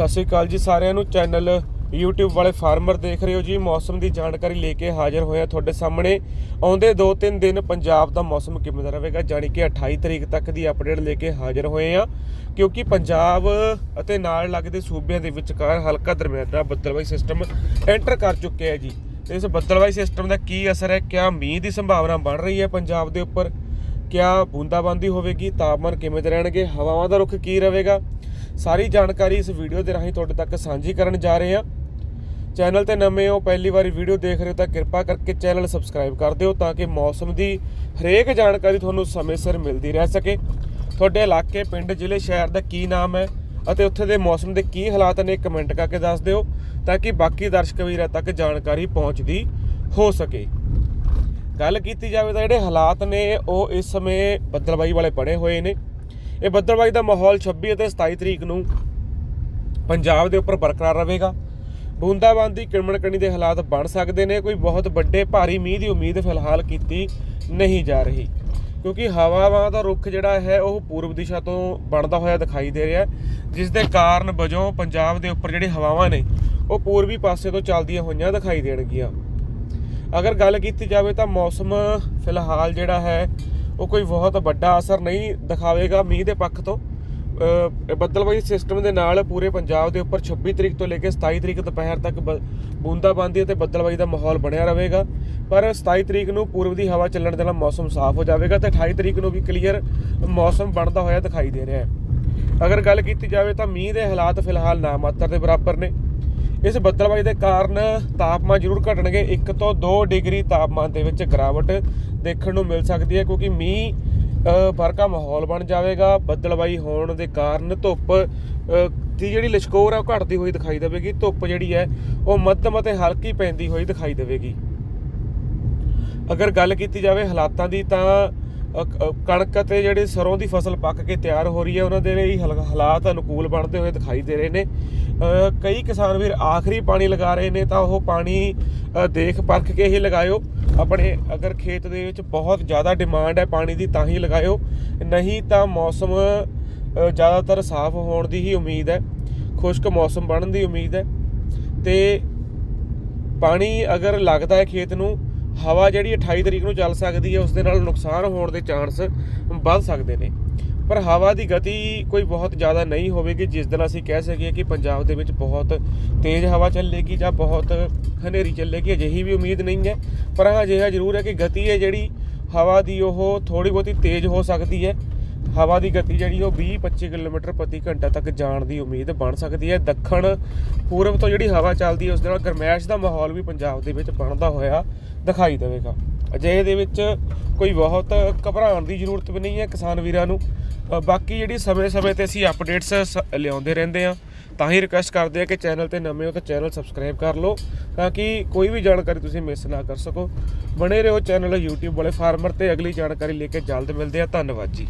ਸਤਿ ਸ਼੍ਰੀ ਅਕਾਲ ਜੀ ਸਾਰਿਆਂ ਨੂੰ। ਚੈਨਲ YouTube ਵਾਲੇ ਫਾਰਮਰ ਦੇਖ ਰਹੇ ਹੋ ਜੀ। ਮੌਸਮ ਦੀ ਜਾਣਕਾਰੀ ਲੈ ਕੇ ਹਾਜ਼ਰ ਹੋਏ ਆ ਤੁਹਾਡੇ ਸਾਹਮਣੇ। ਆਉਂਦੇ 2-3 ਦਿਨ ਪੰਜਾਬ ਦਾ ਮੌਸਮ ਕਿਵੇਂ ਦਾ ਰਹੇਗਾ, ਜਾਣੀ ਕਿ 28 ਤਰੀਕ ਤੱਕ ਦੀ ਅਪਡੇਟ ਲੈ ਕੇ ਹਾਜ਼ਰ ਹੋਏ ਆ ਕਿਉਂਕਿ ਪੰਜਾਬ ਅਤੇ ਨਾਲ ਲੱਗਦੇ ਸੂਬਿਆਂ ਦੇ ਵਿਚਕਾਰ ਹਲਕਾ ਦਰਮਿਆਨਾ ਬੱਦਲਵਾਈ ਸਿਸਟਮ ਐਂਟਰ ਕਰ ਚੁੱਕਿਆ ਹੈ ਜੀ। ਇਸ ਬੱਦਲਵਾਈ ਸਿਸਟਮ ਦਾ ਕੀ ਅਸਰ ਹੈ? ਕਿਆ ਮੀਂਹ ਦੀ ਸੰਭਾਵਨਾ ਬਣ ਰਹੀ ਹੈ ਪੰਜਾਬ ਦੇ ਉੱਪਰ? ਕਿਆ ਬੂੰਦਾਬਾਂਦੀ ਹੋਵੇਗੀ? ਤਾਪਮਾਨ ਕਿਵੇਂ ਦੇ ਰਹਿਣਗੇ? ਹਵਾਵਾਂ ਦਾ ਰੁਖ ਕੀ ਰਹੇਗਾ? ਸਾਰੀ ਜਾਣਕਾਰੀ ਇਸ ਵੀਡੀਓ ਦੇ ਰਾਹੀਂ ਤੁਹਾਡੇ ਤੱਕ ਸਾਂਝੀ ਕਰਨ ਜਾ ਰਹੇ ਹਾਂ। ਚੈਨਲ ਤੇ ਨਵੇਂ ਹੋ, ਪਹਿਲੀ ਵਾਰੀ ਵੀਡੀਓ ਦੇਖ ਰਹੇ ਹੋ ਤਾਂ ਕਿਰਪਾ ਕਰਕੇ ਚੈਨਲ ਸਬਸਕ੍ਰਾਈਬ ਕਰ ਦਿਓ ਤਾਂ ਕਿ ਮੌਸਮ ਦੀ ਹਰੇਕ ਜਾਣਕਾਰੀ ਤੁਹਾਨੂੰ ਸਮੇਂ ਸਿਰ ਮਿਲਦੀ ਰਹਿ ਸਕੇ। ਤੁਹਾਡੇ ਇਲਾਕੇ, ਪਿੰਡ, ਜ਼ਿਲ੍ਹੇ, ਸ਼ਹਿਰ ਦਾ ਕੀ ਨਾਮ ਹੈ ਅਤੇ ਉੱਥੇ ਦੇ ਮੌਸਮ ਦੇ ਕੀ ਹਾਲਾਤ ਨੇ ਕਮੈਂਟ ਕਰਕੇ ਦੱਸ ਦਿਓ ਤਾਂ ਕਿ ਬਾਕੀ ਦਰਸ਼ਕ ਵੀਰਾਂ ਤੱਕ ਜਾਣਕਾਰੀ ਪਹੁੰਚਦੀ ਹੋ ਸਕੇ। ਗੱਲ ਕੀਤੀ ਜਾਵੇ ਤਾਂ ਜਿਹੜੇ ਹਾਲਾਤ ਨੇ ਉਹ ਇਸ ਸਮੇਂ ਬੱਦਲਬਾਈ ਵਾਲੇ ਬਣੇ ਹੋਏ ਨੇ। ਇਹ ਬੱਦਲਬਾਈ ਦਾ ਮਾਹੌਲ 26 ਅਤੇ 27 ਤਰੀਕ ਨੂੰ ਪੰਜਾਬ ਦੇ ਉੱਪਰ ਬਰਕਰਾਰ ਰਹੇਗਾ। ਬੂੰਦਾਬਾਂਦੀ, ਕਿਣਮਣਕਣੀ ਦੇ ਹਾਲਾਤ ਬਣ ਸਕਦੇ ਨੇ, ਕੋਈ ਬਹੁਤ ਵੱਡੇ ਭਾਰੀ ਮੀਂਹ ਦੀ ਉਮੀਦ ਫਿਲਹਾਲ ਕੀਤੀ ਨਹੀਂ ਜਾ ਰਹੀ। ਕਿਉਂਕਿ ਹਵਾਵਾਂ ਦਾ ਰੁਖ ਜਿਹੜਾ ਹੈ, ਉਹ ਪੂਰਬ ਦਿਸ਼ਾ ਤੋਂ ਬਣਦਾ ਹੋਇਆ ਦਿਖਾਈ ਦੇ ਰਿਹਾ ਜਿਸ ਦੇ ਕਾਰਨ ਵਜੋਂ ਪੰਜਾਬ ਦੇ ਉੱਪਰ ਜਿਹੜੀ ਹਵਾਵਾਂ ਨੇ, ਉਹ ਪੂਰਬੀ ਪਾਸੇ ਤੋਂ ਚੱਲਦੀਆਂ ਹੋਈਆਂ ਦਿਖਾਈ ਦੇਣਗੀਆਂ। ਅਗਰ ਗੱਲ ਕੀਤੀ ਜਾਵੇ ਤਾਂ ਮੌਸਮ ਫਿਲਹਾਲ ਜਿਹੜਾ ਹੈ ਉਹ ਕੋਈ ਬਹੁਤ ਵੱਡਾ ਅਸਰ ਨਹੀਂ ਦਿਖਾਵੇਗਾ ਮੀਂਹ ਦੇ ਪੱਖ ਤੋਂ। ਅ, ਬੱਦਲਬਾਈ ਸਿਸਟਮ ਦੇ ਨਾਲ ਪੂਰੇ ਪੰਜਾਬ ਦੇ ਉੱਪਰ 26 ਤਰੀਕ ਤੋਂ ਲੈ ਕੇ 27 ਤਰੀਕ ਦੁਪਹਿਰ ਤੱਕ ਬ- ਬੂੰਦਾਬਾਂਦੀ ਅਤੇ ਬੱਦਲਬਾਈ ਦਾ ਮਾਹੌਲ ਬਣਿਆ ਰਹੇਗਾ। ਪਰ 27 ਤਰੀਕ ਨੂੰ ਪੂਰਬ ਦੀ ਹਵਾ ਚੱਲਣ ਦੇ ਨਾਲ ਮੌਸਮ ਸਾਫ਼ ਹੋ ਜਾਵੇਗਾ ਤੇ 28 ਤਰੀਕ ਨੂੰ ਵੀ ਕਲੀਅਰ ਮੌਸਮ ਬਣਦਾ ਹੋਇਆ ਦਿਖਾਈ ਦੇ ਰਿਹਾ ਹੈ। ਅਗਰ ਗੱਲ ਕੀਤੀ ਜਾਵੇ ਤਾਂ ਮੀਂਹ ਦੇ ਹਾਲਾਤ ਫਿਲਹਾਲ ਨਾ ਮਾਤਰ ਦੇ ਬਰਾਬਰ ਨੇ। ਇਸ ਬੱਦਲਬਾਈ ਦੇ ਕਾਰਨ ਤਾਪਮਾਨ ਜ਼ਰੂਰ ਘਟਣਗੇ। 1 ਤੋਂ 2 ਡਿਗਰੀ ਤਾਪਮਾਨ ਦੇ ਵਿੱਚ ਗਿਰਾਵਟ ਦੇਖਣ ਨੂੰ ਮਿਲ ਸਕਦੀ ਹੈ ਕਿਉਂਕਿ ਮੀਂਹ ਅ, ਵਰਗਾ ਮਾਹੌਲ ਬਣ ਜਾਵੇਗਾ। ਬੱਦਲਬਾਈ ਹੋਣ ਦੇ ਕਾਰਨ ਧੁੱਪ ਦੀ ਜਿਹੜੀ ਲਸ਼ਕੋਰ ਹੈ ਉਹ ਘਟਦੀ ਹੋਈ ਦਿਖਾਈ ਦੇਵੇਗੀ। ਧੁੱਪ ਜਿਹੜੀ ਹੈ ਉਹ ਮੱਧਮ ਅਤੇ ਹਲਕੀ ਪੈਂਦੀ ਹੋਈ ਦਿਖਾਈ ਦੇਵੇਗੀ। ਅਗਰ ਗੱਲ ਕੀਤੀ ਜਾਵੇ ਹਾਲਾਤਾਂ ਦੀ ਤਾਂ ਕ- ਕਣਕ ਅਤੇ ਜਿਹੜੇ ਸਰੋਂ ਦੀ ਫਸਲ ਪੱਕ ਕੇ ਤਿਆਰ ਹੋ ਰਹੀ ਹੈ ਉਹਨਾਂ ਦੇ ਲਈ ਹਲ- ਹਾਲਾਤ ਅਨੁਕੂਲ ਬਣਦੇ ਹੋਏ ਦਿਖਾਈ ਦੇ ਰਹੇ ਨੇ। ਕਈ ਕਿਸਾਨ ਵੀਰ ਆਖਰੀ ਪਾਣੀ ਲਗਾ ਰਹੇ ਨੇ ਤਾਂ ਉਹ ਪਾਣੀ ਦੇਖ ਪਰਖ ਕੇ ਹੀ ਲਗਾਇਓ। ਆਪਣੇ ਅਗਰ ਖੇਤ ਦੇ ਵਿੱਚ ਬਹੁਤ ਜ਼ਿਆਦਾ ਡਿਮਾਂਡ ਹੈ ਪਾਣੀ ਦੀ, ਤਾਂ ਹੀ ਲਗਾਇਓ। ਨਹੀਂ ਤਾਂ ਮੌਸਮ ਜ਼ਿਆਦਾਤਰ ਸਾਫ਼ ਹੋਣ ਦੀ ਹੀ ਉਮੀਦ ਹੈ। ਖੁਸ਼ਕ ਮੌਸਮ ਬਣਨ ਦੀ ਉਮੀਦ ਹੈ। ਤੇ ਪਾਣੀ ਅਗਰ ਲੱਗਦਾ ਹੈ ਖੇਤ ਨੂੰ, ਹਵਾ ਜਿਹੜੀ 28 ਤਰੀਕ ਨੂੰ ਚੱਲ ਸਕਦੀ ਹੈ, ਉਸ ਦੇ ਨਾਲ ਨੁਕਸਾਨ ਹੋਣ ਦੇ ਚਾਂਸ ਵੱਧ ਸਕਦੇ ਨੇ। ਪਰ ਹਵਾ ਦੀ ਗਤੀ ਕੋਈ ਬਹੁਤ ਜ਼ਿਆਦਾ ਨਹੀਂ ਹੋਵੇਗੀ, ਜਿਸ ਦਿਨ ਅਸੀਂ ਕਹਿ ਸਕੀਏ ਕਿ ਪੰਜਾਬ ਦੇ ਵਿੱਚ ਬਹੁਤ ਤੇਜ਼ ਹਵਾ ਚੱਲੇਗੀ ਜਾਂ ਬਹੁਤ ਹਨੇਰੀ ਚੱਲੇਗੀ, ਅਜਿਹੀ ਵੀ ਉਮੀਦ ਨਹੀਂ ਹੈ। ਪਰ ਹਾਂ ਅਜਿਹਾ ਜ਼ਰੂਰ ਹੈ ਕਿ ਗਤੀ ਹੈ ਜਿਹੜੀ, ਹਵਾ ਦੀ ਉਹ ਥੋੜੀ ਬਹੁਤੀ ਤੇਜ਼ ਹੋ ਸਕਦੀ ਹੈ। ਹਵਾ ਦੀ ਗਤੀ ਜਿਹੜੀ ਉਹ 20-25 ਕਿਲੋਮੀਟਰ ਪ੍ਰਤੀ ਘੰਟਾ ਤੱਕ ਜਾਣ ਦੀ ਉਮੀਦ ਬਣ ਸਕਦੀ ਹੈ। ਦੱਖਣ ਪੂਰਬ ਤੋਂ ਜਿਹੜੀ ਹਵਾ ਚੱਲਦੀ ਹੈ, ਉਸ ਦੇ ਨਾਲ ਗਰਮੈਸ਼ ਦਾ ਮਾਹੌਲ ਵੀ ਪੰਜਾਬ ਦੇ ਵਿੱਚ ਬਣਦਾ ਹੋਇਆ ਦਿਖਾਈ ਦੇਵੇਗਾ। ਅਜਿਹੇ ਦੇ ਵਿੱਚ ਕੋਈ ਬਹੁਤ ਘਬਰਾਉਣ ਦੀ ਜ਼ਰੂਰਤ ਵੀ ਨਹੀਂ ਹੈ ਕਿਸਾਨ ਵੀਰਾਂ ਨੂੰ। ਬਾਕੀ ਜਿਹੜੀ ਸਮੇਂ-ਸਮੇਂ ਤੇ ਅਸੀਂ ਅਪਡੇਟਸ ਲਿਆਉਂਦੇ ਰਹਿੰਦੇ ਆ ਤਾਂ ਹੀ ਰਿਕੁਐਸਟ ਕਰਦੇ ਆ ਕਿ ਚੈਨਲ ਤੇ ਨਵੇਂ ਹੋ ਤਾਂ ਚੈਨਲ ਸਬਸਕ੍ਰਾਈਬ ਕਰ ਲਓ ਤਾਂ ਕਿ ਕੋਈ ਵੀ ਜਾਣਕਾਰੀ ਤੁਸੀਂ ਮਿਸ ਨਾ ਕਰ ਸਕੋ। ਬਣੇ ਰਹੋ ਚੈਨਲ YouTube ਵਾਲੇ ਫਾਰਮਰ ਤੇ ਅਗਲੀ ਜਾਣਕਾਰੀ ਲੈ ਕੇ ਜਲਦ ਮਿਲਦੇ ਆ ਧੰਨਵਾਦ ਜੀ।